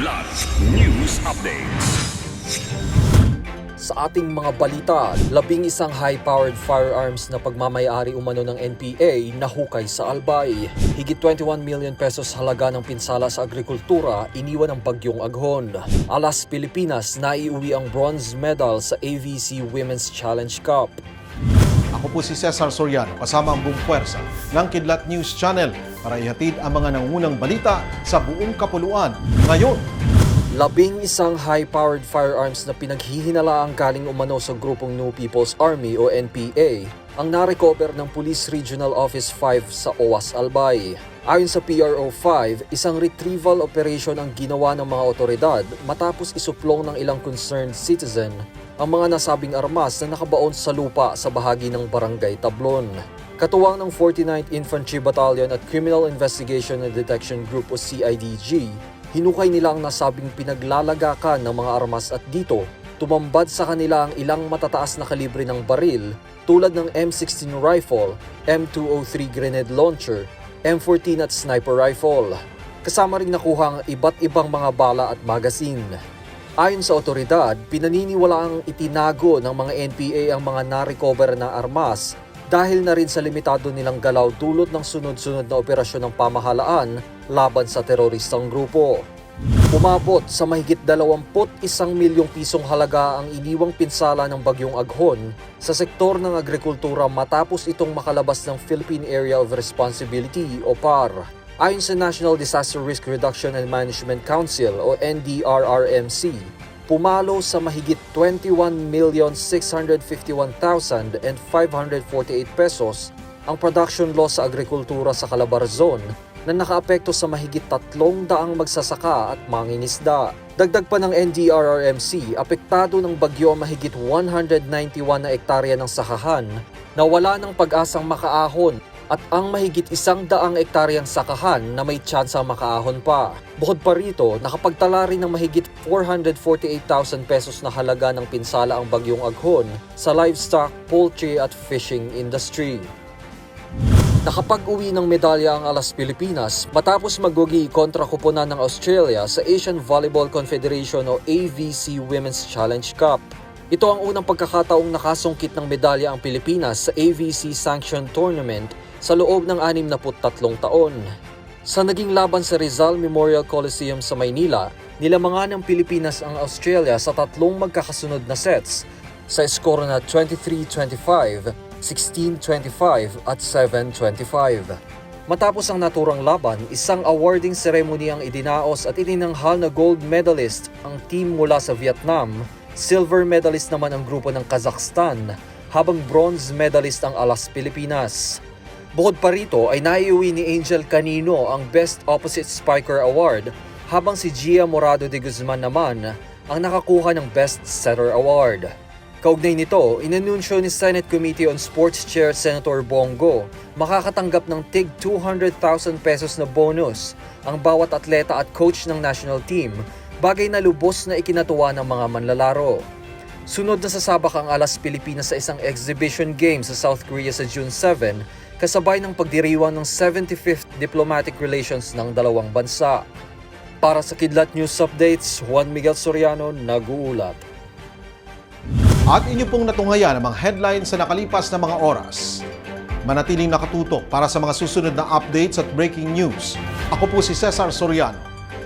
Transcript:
Kidlat News Updates. Sa ating mga balita, labing isang high-powered firearms na pagmamayari umano ng NPA nahukay sa Albay. Higit 21 million pesos halaga ng pinsala sa agrikultura iniwan ng bagyong aghon. Alas Pilipinas naiuwi ang bronze medal sa AVC Women's Challenge Cup. Ako po si Cesar Soriano kasama ang buong puwersa ng Kidlat News Channel para ihatid ang mga nangunang balita sa buong kapuluan. Ngayon, Labing isang high-powered firearms na pinaghihinalaang galing umano sa grupong New People's Army o NPA ang narecover ng Police Regional Office 5 sa OWAS Albay. Ayon sa PRO 5, isang retrieval operation ang ginawa ng mga otoridad matapos isuplong ng ilang concerned citizen ang mga nasabing armas na nakabaon sa lupa sa bahagi ng Barangay Tablon. Katuwang ng 49th Infantry Battalion at Criminal Investigation and Detection Group o CIDG, hinukay nila ang nasabing pinaglalagakan ng mga armas at dito, tumambad sa kanila ang ilang matataas na kalibre ng baril tulad ng M16 rifle, M203 grenade launcher, M14 at sniper rifle. Kasama ring nakuha ang iba't ibang mga bala at magazine. Ayon sa otoridad, pinaniniwala ang itinago ng mga NPA ang mga na-recover na armas dahil na rin sa limitado nilang galaw dulot ng sunod-sunod na operasyon ng pamahalaan laban sa teroristang grupo. Umabot sa mahigit 21 milyong pisong halaga ang iniwang pinsala ng bagyong aghon sa sektor ng agrikultura matapos itong makalabas ng Philippine Area of Responsibility o PAR. Ayon sa National Disaster Risk Reduction and Management Council o NDRRMC, pumalo sa mahigit 21,651,548 pesos ang production loss sa agrikultura sa Calabar Zone na nakaapekto sa mahigit tatlong daang magsasaka at mangingisda. Dagdag pa ng NDRRMC, apektado ng bagyo mahigit 191 na ektarya ng sakahan na wala ng pag-asang makaahon at ang mahigit isang daang ektaryang sakahan na may tsansa makaahon pa. Bukod pa rito, nakapagtala rin ng mahigit 448,000 pesos na halaga ng pinsala ang bagyong aghon sa livestock, poultry at fishing industry. Nakapag-uwi ng medalya ang Alas Pilipinas matapos magugi kontra kuponan ng Australia sa Asian Volleyball Confederation o AVC Women's Challenge Cup. Ito ang unang pagkakataong nakasungkit ng medalya ang Pilipinas sa AVC Sanctioned Tournament sa loob ng 63 taon. Sa naging laban sa Rizal Memorial Coliseum sa Maynila, nilamangan ng Pilipinas ang Australia sa tatlong magkakasunod na sets sa skoro na 23-25, 16-25 at 7-25. Matapos ang naturang laban, isang awarding ceremony ang idinaos at ininanghal na gold medalist ang team mula sa Vietnam, silver medalist naman ang grupo ng Kazakhstan, habang bronze medalist ang Alas Pilipinas. Bukod pa rito ay naiuwi ni Angel Canino ang Best Opposite Spiker Award habang si Gia Morado de Guzman naman ang nakakuha ng Best Setter Award. Kaugnay nito, inanunsyo ni Senate Committee on Sports Chair Senator Bongo makakatanggap ng tig 200,000 pesos na bonus ang bawat atleta at coach ng national team, bagay na lubos na ikinatuwa ng mga manlalaro. Sunod na sasabak ang Alas Pilipinas sa isang exhibition game sa South Korea sa June 7, kasabay ng pagdiriwang ng 75th Diplomatic Relations ng dalawang bansa. Para sa Kidlat News Updates, Juan Miguel Soriano, nag-uulat. at inyo pong natungayan ang mga headlines sa nakalipas na mga oras. Manatiling nakatutok para sa mga susunod na updates at breaking news. Ako po si Cesar Soriano,